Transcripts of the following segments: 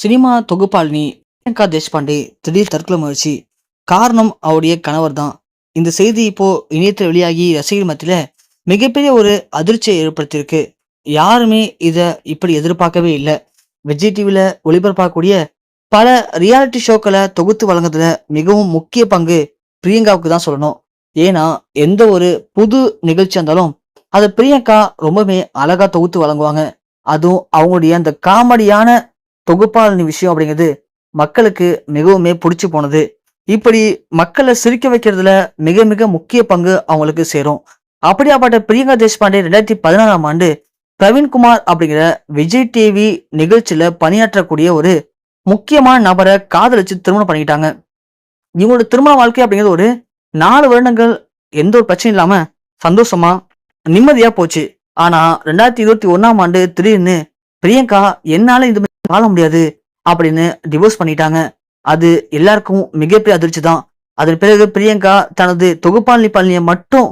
Cinema தொகுப்பாளினி Priyanka Deshpande திடீர் தற்கொலை முயற்சி. காரணம் அவருடைய கணவர் தான் இந்த செய்தி இப்போ இணையத்தில் வெளியாகி ரசிகர் மத்தியில மிகப்பெரிய ஒரு அதிர்ச்சியை ஏற்படுத்தியிருக்கு. யாருமே இதை இப்படி எதிர்பார்க்கவே இல்லை. விஜய் டிவியில் ஒளிபரப்பாகக்கூடிய பல ரியாலிட்டி ஷோக்களை தொகுத்து வழங்குறதுல மிகவும் முக்கிய பங்கு பிரியங்காவுக்கு தான் சொல்லணும். ஏன்னா எந்த ஒரு புது நிகழ்ச்சி இருந்தாலும் அதை பிரியங்கா ரொம்பவே அழகா தொகுத்து வழங்குவாங்க. அதுவும் அவங்களுடைய அந்த காமெடியான தொகுப்பாளனி விஷயம் அப்படிங்கிறது மக்களுக்கு மிகவுமே பிடிச்சு போனது. இப்படி மக்களை சிரிக்க வைக்கிறதுல மிக மிக முக்கிய பங்கு அவங்களுக்கு சேரும். அப்படியாப்பட்ட பிரியங்கா தேஷ்பாண்டே ரெண்டாயிரத்தி பதினாறாம் ஆண்டு பிரவீன்குமார் அப்படிங்கிற விஜய் டிவி நிகழ்ச்சியில பணியாற்றக்கூடிய ஒரு முக்கியமான நபரை காதலிச்சு திருமணம் பண்ணிக்கிட்டாங்க. இவங்களோட திருமண வாழ்க்கை அப்படிங்கிறது ஒரு நாலு வருடங்கள் எந்த ஒரு பிரச்சனையும் இல்லாம சந்தோஷமா நிம்மதியா போச்சு. ஆனா ரெண்டாயிரத்தி இருபத்தி ஒன்னாம் ஆண்டு திடீர்னு பிரியங்கா என்னால இது மாதிரி வாழ முடியாது அப்படின்னு டிவோர்ஸ் பண்ணிட்டாங்க. அது எல்லாருக்கும் மிகப்பெரிய அதிர்ச்சி தான் அதன் பிறகு பிரியங்கா தனது தொகுப்பாளினி பாலினியை மட்டும்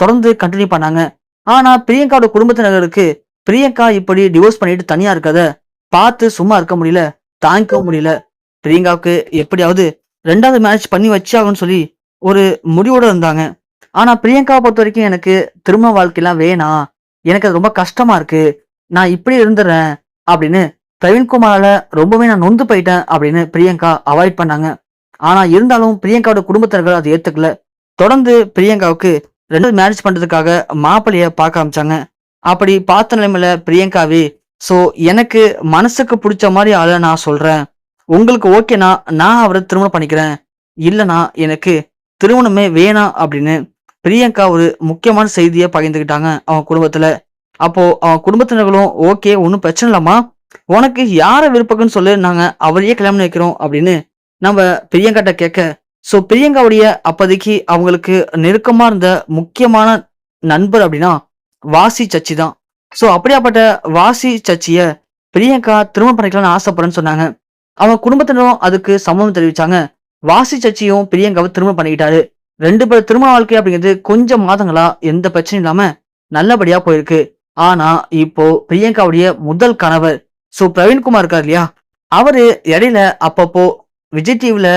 தொடர்ந்து கண்டினியூ பண்ணாங்க. ஆனா பிரியங்காவோட குடும்பத்தினருக்கு பிரியங்கா இப்படி டிவோர்ஸ் பண்ணிட்டு தனியா இருக்கத பார்த்து சும்மா இருக்க முடியல தாங்கிக்கவும் முடியல. பிரியங்காவுக்கு எப்படியாவது ரெண்டாவது மேட்ச் பண்ணி வச்சாகணும்னு சொல்லி ஒரு முடிவோட இருந்தாங்க. ஆனா பிரியங்காவை பொறுத்த வரைக்கும் எனக்கு திருமண வாழ்க்கையெல்லாம் வேணாம். எனக்கு அது ரொம்ப கஷ்டமா இருக்கு. நான் இப்படி இருந்துடுறேன் அப்படின்னு பிரவீன்குமாரால ரொம்பவே நான் நொந்து போயிட்டேன் அப்படின்னு பிரியங்கா அவாய்ட் பண்ணாங்க. ஆனா இருந்தாலும் பிரியங்காவோட குடும்பத்தினர்கள் அதை ஏத்துக்கல. தொடர்ந்து பிரியங்காவுக்கு ரெண்டு மேரேஜ் பண்றதுக்காக மாப்பிள்ளைய பார்க்க ஆரம்பிச்சாங்க. அப்படி பார்த்த நிலைமையில பிரியங்காவே சோ எனக்கு மனசுக்கு பிடிச்ச மாதிரி ஆளை நான் சொல்றேன். உங்களுக்கு ஓகேனா நான் அவரை திருமணம் பண்ணிக்கிறேன். இல்லனா எனக்கு திருமணமே வேணாம் அப்படின்னு பிரியங்கா ஒரு முக்கியமான செய்தியை பகிர்ந்துக்கிட்டாங்க அவன் குடும்பத்துல. அப்போ அவன் குடும்பத்தினர்களும் ஓகே ஒன்றும் பிரச்சனை இல்லாமா உனக்கு யார விருப்பக்குன்னு சொல்லு நாங்க அவரையே கல்யாணம் வைக்கிறோம் அப்படின்னு நம்ம பிரியங்காட்ட கேட்க ஸோ பிரியங்காவுடைய அப்போதைக்கு அவங்களுக்கு நெருக்கமா இருந்த முக்கியமான நண்பர் அப்படின்னா வாசி சச்சி தான். ஸோ அப்படியாப்பட்ட வாசி சச்சிய பிரியங்கா திருமணம் பண்ணிக்கலாம்னு ஆசைப்படுறேன்னு சொன்னாங்க. அவங்க குடும்பத்தினரும் அதுக்கு சம்மதம் தெரிவிச்சாங்க. வாசி சச்சியும் பிரியங்காவை திருமணம் பண்ணிக்கிட்டாரு. ரெண்டு பேர் திருமண வாழ்க்கை அப்படிங்கிறது கொஞ்சம் மாதங்களா எந்த பிரச்சனையும் இல்லாம நல்லபடியா போயிருக்கு. ஆனா இப்போ பிரியங்காவுடைய முதல் கணவர் ஸோ பிரவீன்குமார் இருக்கார் இல்லையா? அவரு இடையில அப்பப்போ விஜய் டிவில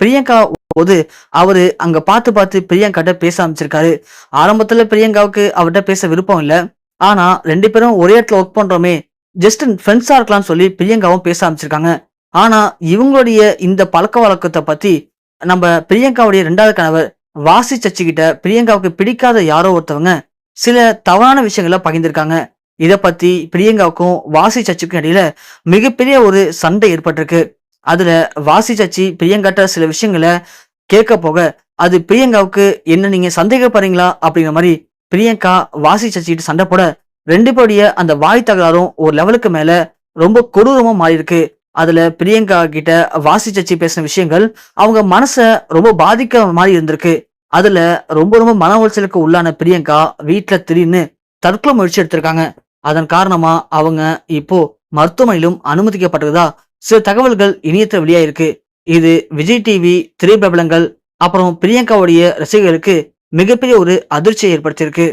பிரியங்கா போது அவரு அங்க பார்த்து பார்த்து பிரியங்காட்ட பேச ஆரம்பிச்சிருக்காரு. ஆரம்பத்துல பிரியங்காவுக்கு அவர்கிட்ட பேச விருப்பம் இல்லை. ஆனா ரெண்டு பேரும் ஒரே இடத்துல ஒர்க் பண்றோமே. ஜஸ்ட் ஃப்ரெண்ட்ஸா இருக்கலாம்னு சொல்லி பிரியங்காவும் பேச ஆரம்பிச்சிருக்காங்க. ஆனா இவங்களுடைய இந்த பழக்க வழக்கத்தை பத்தி நம்ம பிரியங்காவுடைய ரெண்டாவது கணவர் வாசி சச்சிக்கிட்ட பிரியங்காவுக்கு பிடிக்காத யாரோ ஒருத்தவங்க சில தவறான விஷயங்களை பகிர்ந்திருக்காங்க. இதை பத்தி பிரியங்காவுக்கும் வாசி சச்சிக்கும் இடையில மிகப்பெரிய ஒரு சண்டை ஏற்பட்டிருக்கு. அதுல வாசி சச்சி பிரியங்காட்ட சில விஷயங்களை கேட்க போக அது பிரியங்காவுக்கு என்ன நீங்க சந்தேகப்படுறீங்களா அப்படிங்கிற மாதிரி பிரியங்கா வாசி சச்சிக்கிட்ட சண்டை போட ரெண்டு பேருடைய அந்த வாய் தகராறும் ஒரு லெவலுக்கு மேல ரொம்ப கொடூரமா மாறி இருக்கு அதுல பிரியங்கா கிட்ட வாசி சச்சி பேசின விஷயங்கள் அவங்க மனசை ரொம்ப பாதிக்க மாதிரி இருந்திருக்கு. அதுல ரொம்ப ரொம்ப மன உளைச்சலுக்கு உள்ளான பிரியங்கா வீட்டுல திடீர்னு தற்கொலை முயற்சி எடுத்திருக்காங்க. அதன் காரணமா அவங்க இப்போ மருத்துவமனையிலும் அனுமதிக்கப்பட்டதா சில தகவல்கள் இணையத்தில் வெளியாயிருக்கு. இது விஜய் டிவி திரைப்பிரபலங்கள் அப்புறம் பிரியங்காவுடைய ரசிகர்களுக்கு மிகப்பெரிய ஒரு அதிர்ச்சியை ஏற்படுத்தியிருக்கு.